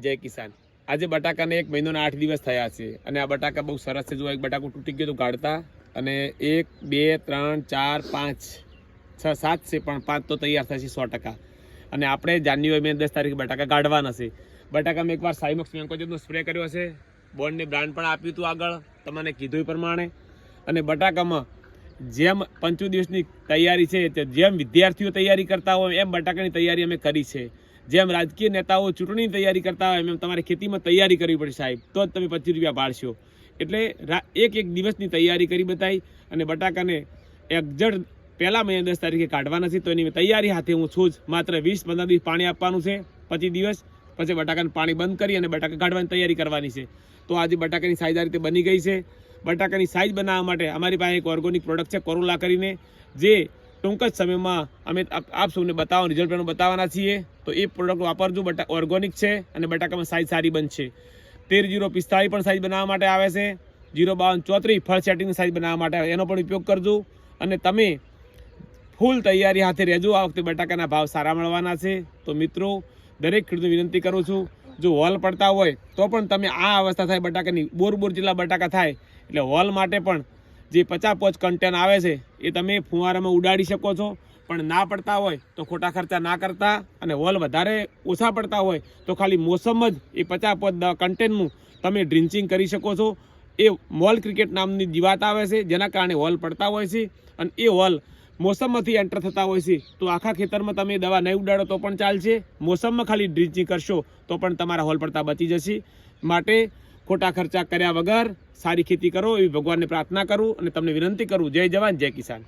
જય કિસાન. આજે બટાકાને એક મહિનોના આઠ દિવસ થયા છે અને આ બટાકા બહુ સરસ છે. જો એક બટાકું તૂટી ગયું તો કાઢતા અને એક, બે, ત્રણ, ચાર, પાંચ, છ, સાત છે પણ પાંચ તો તૈયાર થશે સો ટકા. અને આપણે જાન્યુઆરી મે દસ તારીખે બટાકા કાઢવાના છે. બટાકા મેં એકવાર સાઈમોક્સ મેન્કોજેબનો સ્પ્રે કર્યો છે બોન્ડની બ્રાન્ડ પણ આપ્યું હતું આગળ. તમને કીધું એ પ્રમાણે. અને બટાકામાં જેમ પંચો દિવસની તૈયારી છે, જેમ વિદ્યાર્થીઓ તૈયારી કરતા હોય એમ બટાકાની તૈયારી અમે કરી છે. જેમ રાજકીય નેતાઓ ચૂંટણીની તૈયારી કરતા હોય, એમ તમારે ખેતીમાં તૈયારી કરવી પડશે સાહેબ. તો જ તમે પચીસ રૂપિયા પાડશો. એટલે એક એક દિવસની તૈયારી કરી બતાવી અને બટાકાને એક્ઝેક્ટ પહેલાં મહિના દસ તારીખે કાઢવાના છે, તો એની તૈયારી હાથે હું છું જ. માત્ર વીસ પંદર દિવસ પાણી આપવાનું છે, પચીસ દિવસ, પછી બટાકાનું પાણી બંધ કરી અને બટાકા કાઢવાની તૈયારી કરવાની છે. તો આજે બટાકાની સાઈઝ આ રીતે બની ગઈ છે. બટાકાની સાઈઝ બનાવવા માટે અમારી પાસે એક ઓર્ગોનિક પ્રોડક્ટ છે કોરોલા કરીને, જે ટૂંક જ સમયમાં અમે આપ સૌને બતાવવા રિઝલ્ટ પણ બતાવવાના છીએ. તો એ પ્રોડક્ટ વાપરજો, બટા ઓર્ગોનિક છે અને બટાકામાં સાઇઝ સારી બનશે. તેર જીરો પિસ્તાળીસ પણ સાઇઝ બનાવવા માટે આવે છે. જીરો બાવન ચોત્રીસ ફળ સેટિંગની સાઇઝ બનાવવા માટે આવે એનો પણ ઉપયોગ કરજો. અને તમે ફૂલ તૈયારી હાથે રહેજો. આ વખતે બટાકાના ભાવ સારા મળવાના છે. તો મિત્રો, દરેક ખેડૂતને વિનંતી કરું છું, જો હોલ પડતા હોય, તો પણ તમે આ અવસ્થા થાય બટાકાની બોર બોર જેટલા બટાકા થાય, એટલે હોલ માટે પણ જે પચાસ પોચ કન્ટેન આવે છે, એ તમે ફુવારામાં ઉડાડી શકો છો. પણ ના પડતા હોય તો ખોટા ખર્ચા ના કરતા અને હોલ વધારે ઓછા પડતા હોય તો ખાલી મોસમ જ એ પચાસ પોચ કન્ટેનનું તમે ડ્રિન્ચિંગ કરી શકો છો. એ મોલ ક્રિકેટ નામની જીવાત આવે છે, જેના કારણે હોલ પડતા હોય છે અને એ હોલ મોસમમાંથી એન્ટર થતા હોય છે. તો આખા ખેતરમાં તમે દવા નહીં ઉડાડો તો પણ ચાલશે. મોસમમાં ખાલી ડ્રિન્ચિંગ કરશો તો પણ તમારા હોલ પડતા બચી જશે. માટે ખોટા ખર્ચા કર્યા વગર સારી ખેતી કરો એવી ભગવાનને પ્રાર્થના કરું અને તમને વિનંતી કરું. જય જવાન, જય કિસાન.